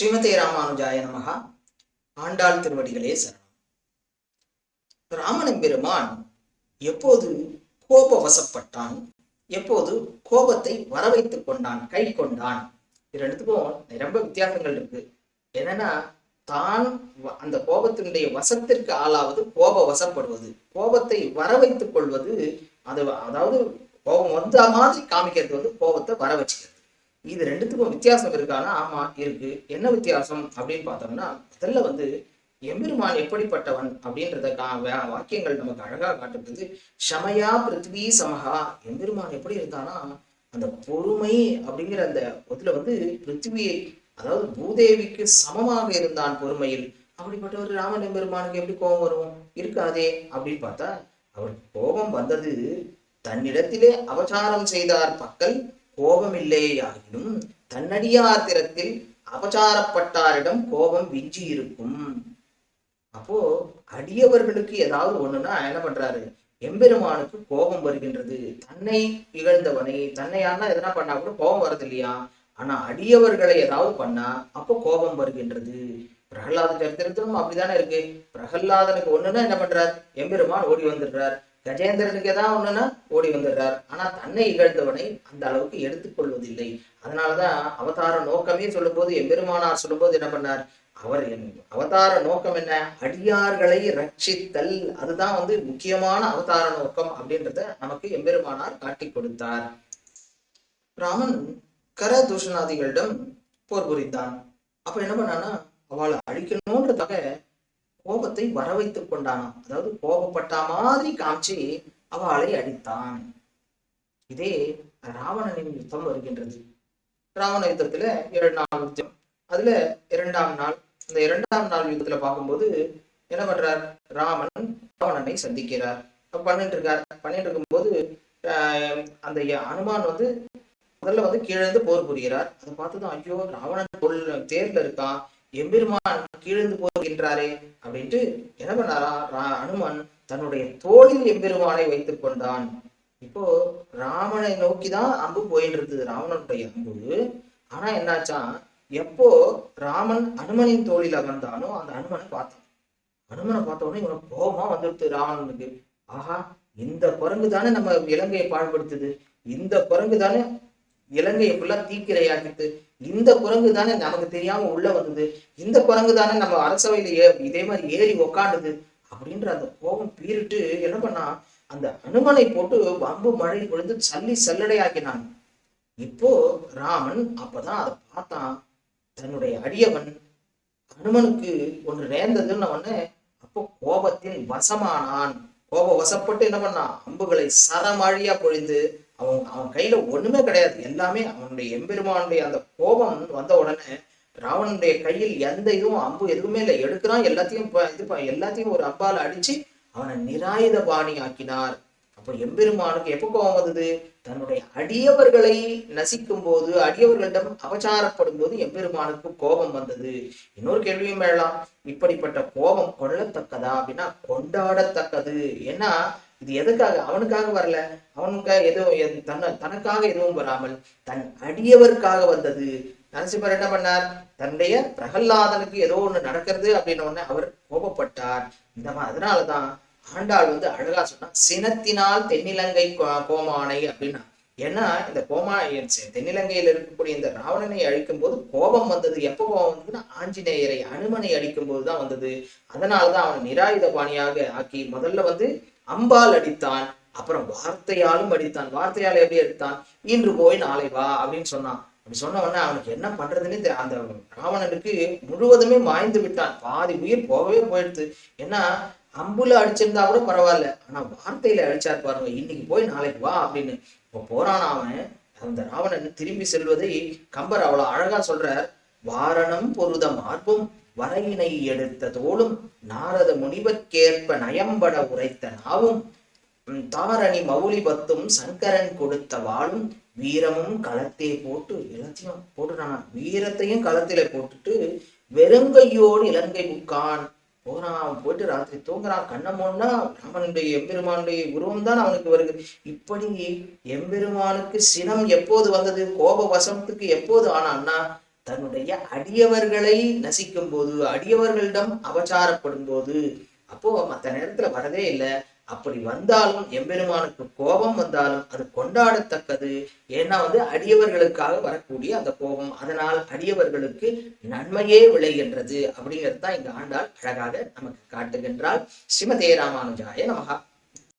ஸ்ரீமதே ராமானுஜாய நமகா. ஆண்டாள் திருவடிகளே சரணம். ராமன் பெருமான் எப்போது கோப வசப்பட்டான் எப்போது கோபத்தை வரவைத்துக் கொண்டான்? கை கொண்டான்? இது ரெண்டுத்துக்கும் ரொம்ப வித்தியாசங்கள் இருக்கு. என்னன்னா தான் அந்த கோபத்தினுடைய வசத்திற்கு ஆளாவது கோப வசப்படுவது கோபத்தை வரவைத்துக் கொள்வது அது அதாவது கோபம் வந்த மாதிரி காமிக்கிறது வந்து கோபத்தை வர வச்சுக்கிறது இது ரெண்டுத்துக்கும் வித்தியாசம் இருக்கானா? ஆமா இருக்கு. என்ன வித்தியாசம் அப்படின்னு பார்த்தோம்னா முதல்ல வந்து எம்பெருமான் எப்படிப்பட்டவன் அப்படின்றத வாக்கியங்கள் நமக்கு அழகா காட்டுறது ஷமயா பிருத்வி சமஹா. எம்பெருமான் எப்படி இருந்தானா அந்த பொறுமை அப்படிங்கிற அந்த இதுல வந்து பிருத்திவியை அதாவது பூதேவிக்கு சமமாக இருந்தான் பொறுமையில். அப்படிப்பட்ட ஒரு ராமன் எம்பெருமானுக்கு எப்படி கோபம் வரும்? இருக்காதே அப்படின்னு பார்த்தா அவருக்கு கோபம் வந்தது தன்னிடத்திலே அவசாரம் செய்தார் பக்கல் கோபமில்லேயாயினும் தன்னடியார் அபச்சாரப்பட்டாரிடம் கோபம் விஞ்சி இருக்கும் அப்போ அடியவர்களுக்கு ஏதாவது ஒண்ணுன்னா என்ன பண்றாரு? எம்பெருமானுக்கு கோபம் வருகின்றது. தன்னை இகழ்ந்தவனை தன்னை யாருன்னா எதனா பண்ணா கூட கோபம் வருது இல்லையா ஆனா அடியவர்களை ஏதாவது பண்ணா அப்போ கோபம் வருகின்றது. பிரகலாத சரித்திரத்திலும் அப்படிதானே இருக்கு. பிரகல்லாதனுக்கு ஒண்ணுன்னா என்ன பண்றார்? எம்பெருமான் ஓடி வந்துடுறார். கஜேந்திரனுக்கு ஏதாவது ஒண்ணுன்னா ஓடி வந்துடுறார். ஆனா தன்னை இகழ்ந்தவனை அந்த அளவுக்கு எடுத்துக்கொள்வதில்லை அதனாலதான் அவதார நோக்கமே சொல்லும் போது எம்பெருமானார் சொல்லும்போது என்ன பண்ணார்? அவர் அவதார நோக்கம் என்ன? அடியார்களை ரட்சித்தல். அதுதான் வந்து முக்கியமான அவதார நோக்கம் அப்படின்றத நமக்கு எம்பெருமானார் காட்டி கொடுத்தார். ராமன் கரதூஷணாதிகளிடம் போர் புரிந்தான். அப்ப என்ன பண்ணானா அவளை அழிக்கணும்ன்றதாக கோபத்தை வர வைத்துக் கொண்டானாம். அதாவது கோபப்பட்ட மாதிரி காமிச்சு அவளை அடித்தான். இதே ராவணனின் யுத்தம் வருகின்றது. ராவண யுத்தத்துல இரண்டாம் யுத்தம். அதுல இரண்டாம் நாள் இந்த இரண்டாம் நாள் யுத்தத்துல பார்க்கும்போது என்ன பண்றார்? ராமன் ராவணனை சந்திக்கிறார். பண்ணிட்டு இருக்கார். பண்ணிட்டு இருக்கும்போது அந்த அனுமான் வந்து முதல்ல வந்து கீழே இருந்து போர் புரிகிறார். அதை பார்த்துதான் ஐயோ ராவணன் தோல் தேர்ல இருக்கான் எம்பெருமான் கீழ்ந்து போகின்றாரே அப்படின்ட்டு என்ன பண்ணாரா? ரா- அனுமன் தன்னுடைய தோளில் எம்பெருமானை வைத்துக் கொண்டான். இப்போ ராமனை நோக்கிதான் அம்பு போயிட்டு இருந்தது ராவணனுடைய அம்பு. ஆனா என்னாச்சான் எப்போ ராமன் அனுமனின் தோளில் அமர்ந்தானோ அந்த அனுமனை பார்த்தான். அனுமனை பார்த்த உடனே இவனை கோபமா வந்துடுது ராவணனுக்கு. ஆஹா இந்த குரங்கு தானே நம்ம இலங்கையை பாழ்படுத்துது. இந்த குரங்கு தானே இலங்கையை ஃபுல்லா தீக்கிரையாக்கிட்டு இந்த குரங்கு தானே நமக்கு தெரியாம உள்ள வந்தது? இந்த குரங்கு தானே நம்ம அரசவையில ஏ இதே மாதிரி ஏறி உக்காண்டுது அப்படின்ற அந்த கோபம் பீறிட்டு என்ன பண்ணா அந்த அனுமனை போட்டு வம்பு மழை பொழுது சல்லி சல்லடையாக்கினான். இப்போ ராமன் அப்பதான் அதை பார்த்தான். தன்னுடைய அடியவன் அனுமனுக்கு ஒன்று நேர்ந்ததுன்னு உடனே அப்போ கோபத்தின் வசமானான். கோப வசப்பட்டு என்ன பண்ணான்? அம்புகளை சரமாழியா பொழிந்து அவன் அவன் கையில ஒண்ணுமே கிடையாது. எல்லாமே அவனுடைய எம்பெருமானுடைய அந்த கோபம் வந்த உடனே ராவணனுடைய கையில் எந்த இதுவும் அம்பு எதுவுமே இல்லை. எடுக்கிறான் எல்லாத்தையும் இது எல்லாத்தையும் ஒரு அம்பால அடிச்சு அவனை நிராயுத பாணி ஆக்கினார் அப்போ எம்பெருமானுக்கு எப்போ கோபம் வந்தது? தன்னுடைய அடியவர்களை நசிக்கும் போது அடியவர்களிடம் அபச்சாரப்படும் போது எம்பெருமானுக்கு கோபம் வந்தது. இன்னொரு கேள்வியும் எழலாம். இப்படிப்பட்ட கோபம் கொள்ளத்தக்கதா அப்படின்னா கொண்டாடத்தக்கது. ஏன்னா இது எதுக்காக? அவனுக்காக வரல. அவனுக்காக எதுவும் எது- தனக்காக எதுவும் வராமல் தன் அடியவருக்காக வந்தது. நரசிம்மர் என்ன பண்ணார்? தன்னுடைய பிரகல்லாதனுக்கு ஏதோ ஒண்ணு நடக்கிறது அப்படின்னு உடனே அவர் கோபப்பட்டார். இந்த மாதிரி அதனாலதான் ஆண்டாள் வந்து அழகா சொன்னா சினத்தினால் தென்னிலங்கை கோ- கோமானை அப்படின்னா ஏன்னா இந்த கோமா தென்னிலங்கையில் இருக்கக்கூடிய இந்த ராவணனை அழிக்கும் போது கோபம் வந்தது. எப்போ கோபம் வந்ததுன்னா ஆஞ்சநேயரை அனுமனை அடிக்கும் போதுதான் வந்தது. அதனாலதான் அவன் நிராயுத பாணியாக ஆக்கி முதல்ல வந்து அம்பால் அடித்தான் அப்புறம் வார்த்தையாலும் அடித்தான். வார்த்தையால் எப்படி அடித்தான்? இன்று போய் நாளை வா அப்படின்னு சொன்னான். அப்படி சொன்ன உடனே அவனுக்கு என்ன பண்றதுன்னு அந்த ராவணனுக்கு முழுவதுமே மாய்ந்து விட்டான். பாதி உயிர் போகவே போயிடுது ஏன்னா அம்புல அடிச்சிருந்தா கூட பரவாயில்ல. ஆனா வார்த்தையில அடிச்சார் பாருங்க இன்னைக்கு போய் நாளைக்கு வா அப்படின்னு. இப்போ போறான் அவன்? அந்த ராவணன் திரும்பி செல்வதை கம்பர் அவ்வளவு அழகா சொல்ற வாரணம் பொருத மார்பும் வரையினை எடுத்த தோளும் நாரத முனிவர்க்கேற்ப நயம்பட உரைத்த நாவும் தாரணி மௌலிபத்தும் சங்கரன் கொடுத்த வாளும் வீரமும் களத்தே போட்டு எல்லாத்தையும் போட்டுட்டானா? வீரத்தையும் களத்திலே போட்டுட்டு வெறுங்கையோடு இலங்கை புக்கான். போறான் அவன் போயிட்டு ராத்திரி தூங்குறான். கண்ணை மூடனா ராமனுடைய எம்பெருமானுடைய உருவம் தான் அவனுக்கு வருது. இப்படி எம்பெருமானுக்கு சினம் எப்போது வந்தது? கோப வசத்துக்கு எப்போது ஆனான்னா தன்னுடைய அடியவர்களை நசிக்கும் போது அடியவர்களிடம் அபச்சாரப்படும் போது அப்போ மற்ற நேரத்துல வரதே இல்லை. அப்படி வந்தாலும் எம்பெருமானுக்கு கோபம் வந்தாலும் அது கொண்டாடத்தக்கது. ஏன்னா வந்து அடியவர்களுக்காக வரக்கூடிய அந்த கோபம். அதனால் அடியவர்களுக்கு நன்மையே விளைகின்றது. அப்படிங்கிறது தான் இங்க ஆண்டாள் அழகாக நமக்கு காட்டுகின்றாள். ஸ்ரீமதே ராமானுஜாய நமகா